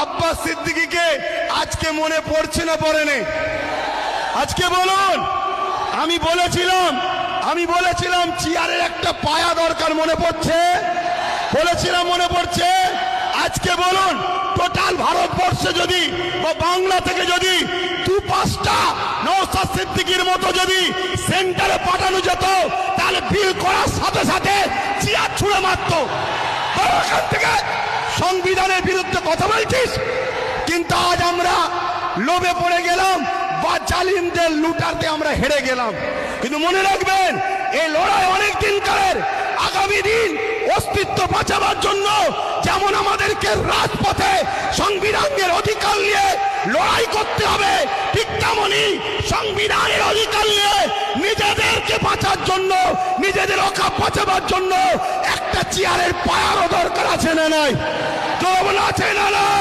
আব্বাস সিদ্দিকীকে আজকে মনে পড়ছে না, পড়ে নেই। আজকে বলুন, আমি বলেছিলাম আমি বলেছিলাম চেয়ারের একটা পায়া দরকার মনে পড়ছে। বলেছিলাম মনে পড়ছে। আজকে বলুন, টোটাল ভারতবর্ষে যদি বা বাংলা থেকে যদি দু পাঁচটা নৌসাদ সিদ্দিকির মতো যদি সেন্টারে পাঠানো যেত, তাহলে বিল করার সাথে সাথে চেয়ার ছুঁড়ে মারতো। থেকে সংবিধানের বিরুদ্ধে কথা বলছিস? কিন্তু আজ আমরা লোভে পড়ে গেলাম বা জালিমদের লুটাতে আমরা হেরে গেলাম। কিন্তু মনে রাখবেন, এই লড়াই অনেক দিনকারের আগামী দিন অস্তিত্ব বাঁচাবার জন্য যেমন আমাদেরকে রাজপথে সংবিধানের অধিকার নিয়ে লড়াই করতে হবে, ঠিক তেমনই সংবিধানের অধিকার নিয়ে নিজেদেরকে বাঁচার জন্য, নিজেদের অকাপ বাঁচাবার জন্য একটা চেয়ারের পায়ারও দরকার আছে না নাই? তো আছে না